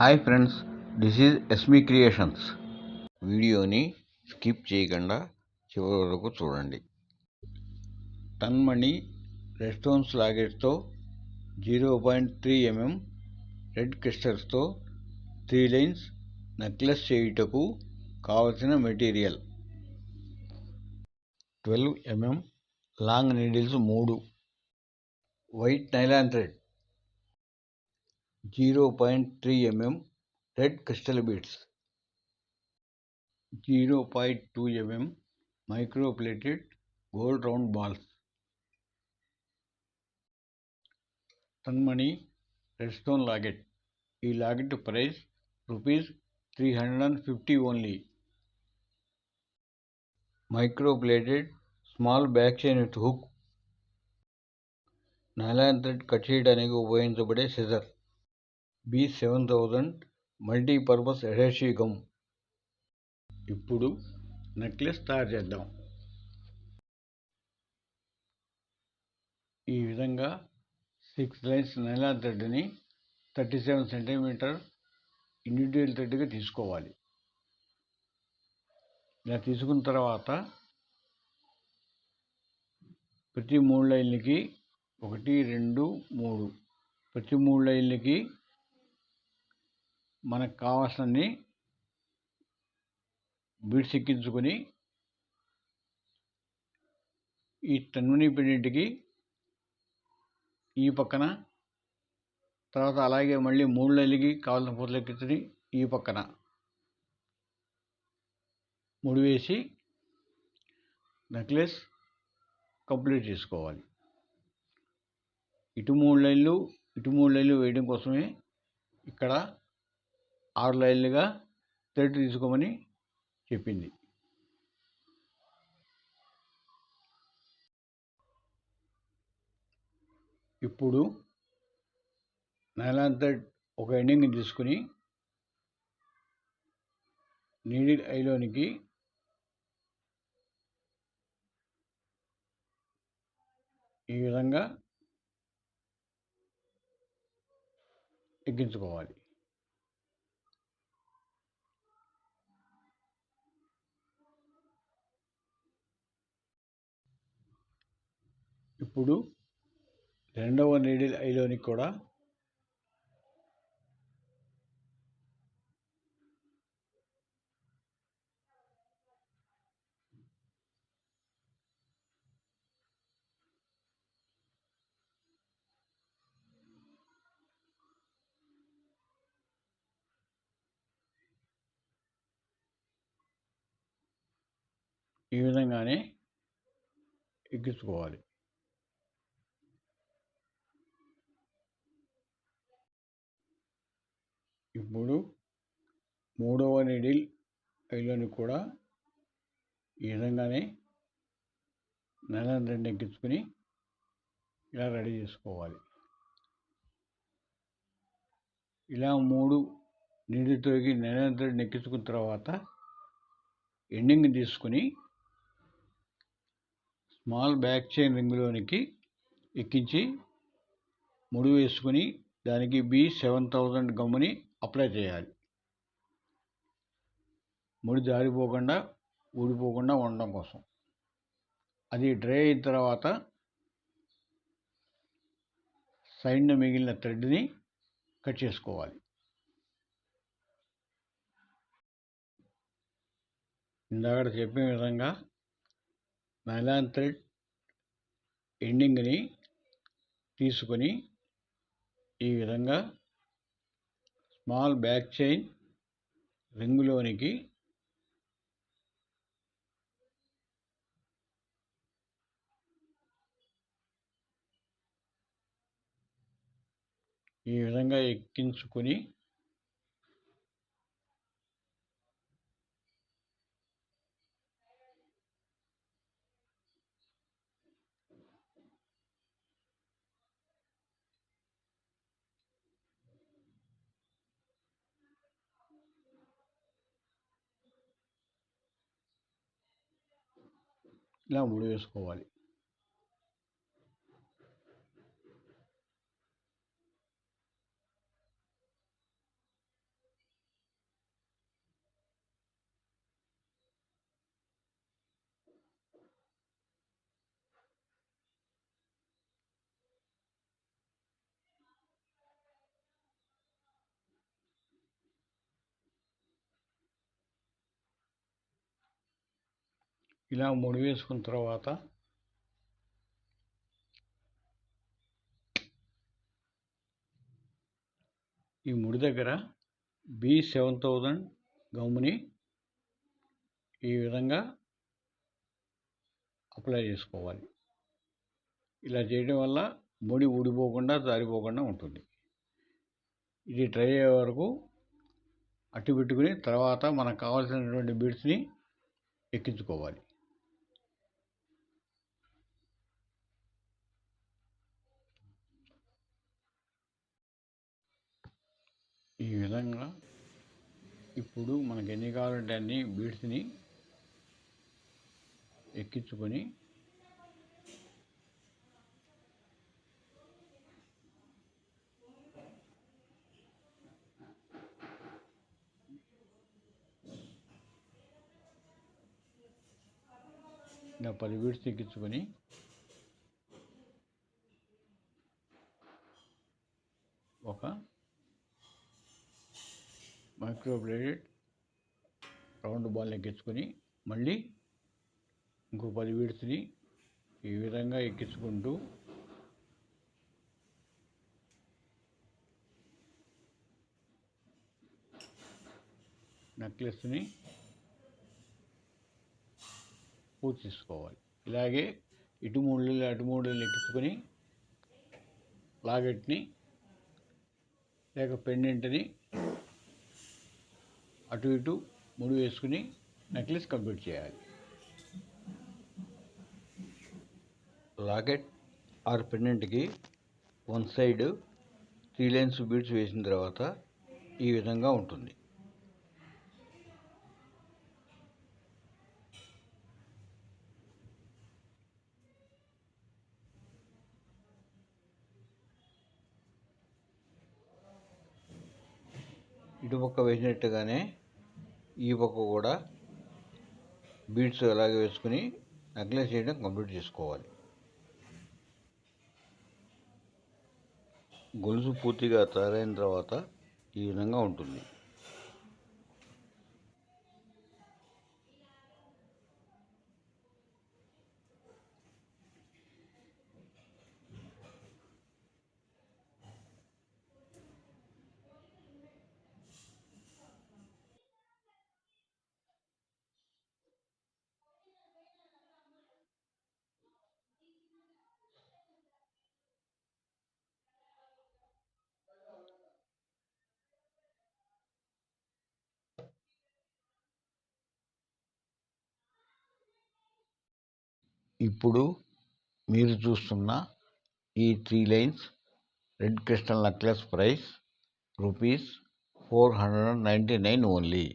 Hi friends this is Esmi creations. వీడియోని skip చేయకుండా చివరి వరకు చూడండి. టన్మణి రెస్టోన్స్ లాగెట్స్తో zero point three MM red క్రిస్టల్స్తో త్రీ లైన్స్ నెక్లెస్ చేయుటకు కావలసిన material. Twelve MM long needles మూడు. White nylon thread. Zero point three mm red crystal beads zero point two mm microplated gold round balls తన్మణి red stone locket ఈ locket price rupees three hundred and fifty only microplated small back chain with hook nylon thread cut చేయడానికి ఉపయోగించబడే scissor B seven thousand multipurpose adhesive gum ఇప్పుడు necklace తయారు చేద్దాం. ఈ విధంగా six lines nylon థ్రెడ్ని thirty seven centimetre individual థ్రెడ్గా తీసుకోవాలి. ఇలా తీసుకున్న తర్వాత ప్రతి మూడు లైన్లకి ఒకటి రెండు మూడు ప్రతి మూడు లైన్లకి మనకు కావాల్సినన్ని బీడ్స్ ఎక్కించుకొని ఈ టన్నుని పెన్నింటికి ఈ పక్కన తర్వాత అలాగే మళ్ళీ మూడు లైన్లకి కావాల్సిన పూతలు ఎక్కించుకొని ఈ పక్కన ముడి వేసి నెక్లెస్ కంప్లీట్ చేసుకోవాలి. ఇటు మూడు లైన్లు ఇటు మూడు లైన్లు వేయడం కోసమే ఇక్కడ ఆరు లైన్లుగా థ్రెడ్ తీసుకోమని చెప్పింది. ఇప్పుడు నైలాన్ థ్రెడ్ ఒక ఎండింగ్ తీసుకుని నీడిల్ ఐలోనికి ఈ విధంగా ఎక్కించుకోవాలి. ఇప్పుడు రెండవ నీడిల్ ఐలోని కూడా ఈ విధంగానే ఎక్కించుకోవాలి ఇప్పుడు మూడవ నీడిల్ ఐలోని కూడా ఈ విధంగానే నెల రెండు ఎక్కించుకొని ఇలా రెడీ చేసుకోవాలి. ఇలా మూడు నీడితోకి నెల రెండు ఎక్కించుకున్న తర్వాత ఎండింగ్ తీసుకుని స్మాల్ బ్యాక్ చైన్ రింగ్లోనికి ఎక్కించి ముడి వేసుకుని దానికి బి సెవెన్ థౌజండ్ గమ్ముని అప్లై చేయాలి. ముడి జారిపోకుండా ఊడిపోకుండా ఉండడం కోసం. అది డ్రై అయిన తర్వాత సైడ్న మిగిలిన థ్రెడ్ని కట్ చేసుకోవాలి. ఇందాక చెప్పిన విధంగా నైలాన్ థ్రెడ్ ఎండింగ్ని తీసుకొని ఈ విధంగా స్మాల్ బ్యాక్ చైన్ రింగులోనికి ఈ విధంగా ఎక్కించుకొని ఇలా ముడి వేసుకోవాలి ఇలా ముడి వేసుకున్న తర్వాత ఈ ముడి దగ్గర బి సెవెన్ థౌజండ్ గమ్ముని ఈ విధంగా అప్లై చేసుకోవాలి. ఇలా చేయడం వల్ల ముడి ఊడిపోకుండా జారిపోకుండా ఉంటుంది. ఇది ట్రై అయ్యే వరకు అట్టి పెట్టుకుని తర్వాత మనకు కావాల్సినటువంటి బీడ్స్ని ఎక్కించుకోవాలి. ఈ విధంగా ఇప్పుడు మనకు ఎన్ని కావాలంటే అన్ని బీడ్స్ని ఎక్కించుకొని ఇలా పది బీడ్స్ ఎక్కించుకొని ఒక మైక్రోబ్లేడెడ్ రౌండ్ బాల్ ఎక్కించుకొని మళ్ళీ ఇంకో పది బీడ్స్ని ఈ విధంగా ఎక్కించుకుంటూ నెక్లెస్ని పూర్తి చేసుకోవాలి. ఇలాగే ఇటు మూడు అటు మూడు ఎక్కించుకొని లాగెట్ని లేక పెండెంట్ని అటు ఇటు ముడి వేసుకుని నెక్లెస్ కంప్లీట్ చేయాలి. Locket or పెండెంట్కి one side three lines beads వేసిన తర్వాత ఈ విధంగా ఉంటుంది. ఇటుపక్క వేసినట్టుగానే ఈ పక్క కూడా బీడ్స్ అలాగే వేసుకుని నెక్లెస్ చేయడం కంప్లీట్ చేసుకోవాలి. గొలుసు పూర్తిగా తయారైన తర్వాత ఈ విధంగా ఉంటుంది. ఇప్పుడు మీరు చూస్తున్న ఈ three lines red crystal necklace price rupees four hundred and ninety nine only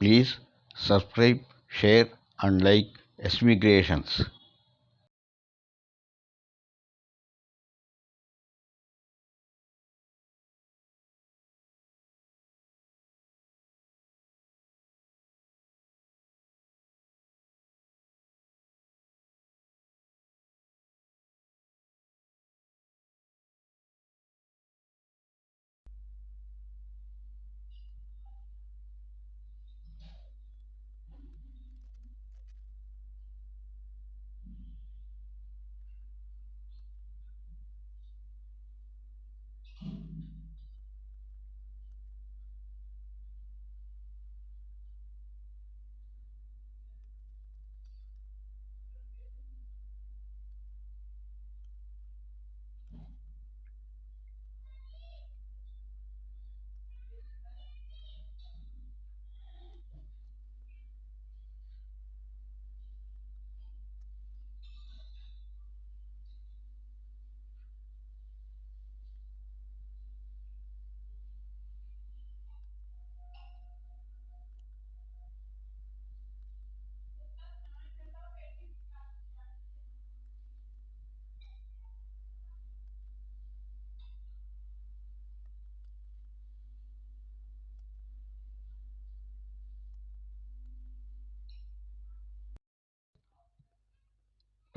Please subscribe, share and like SME Creations.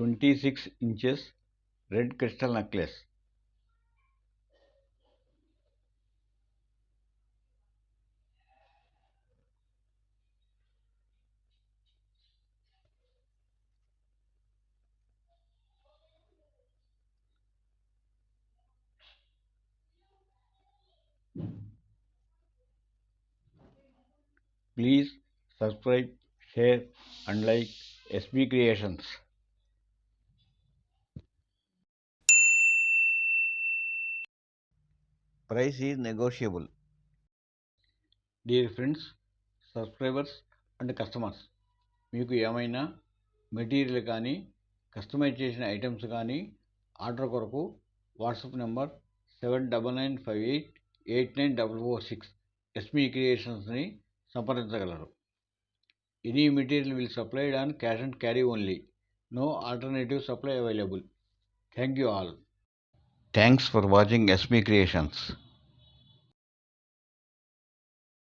26 inches red crystal necklace Please subscribe, share and like SB Creations. Price is negotiable. Dear friends subscribers and customers మీకు ఏమైనా material కానీ customise చేసిన items కానీ order కొరకు WhatsApp number seven double nine five eight eight nine double four six Esmi క్రియేషన్స్ని సంప్రదించగలరు. Any material will supplied on cash and carry only. No alternative supply available. Thank you all. Thanks for watching Esmi creations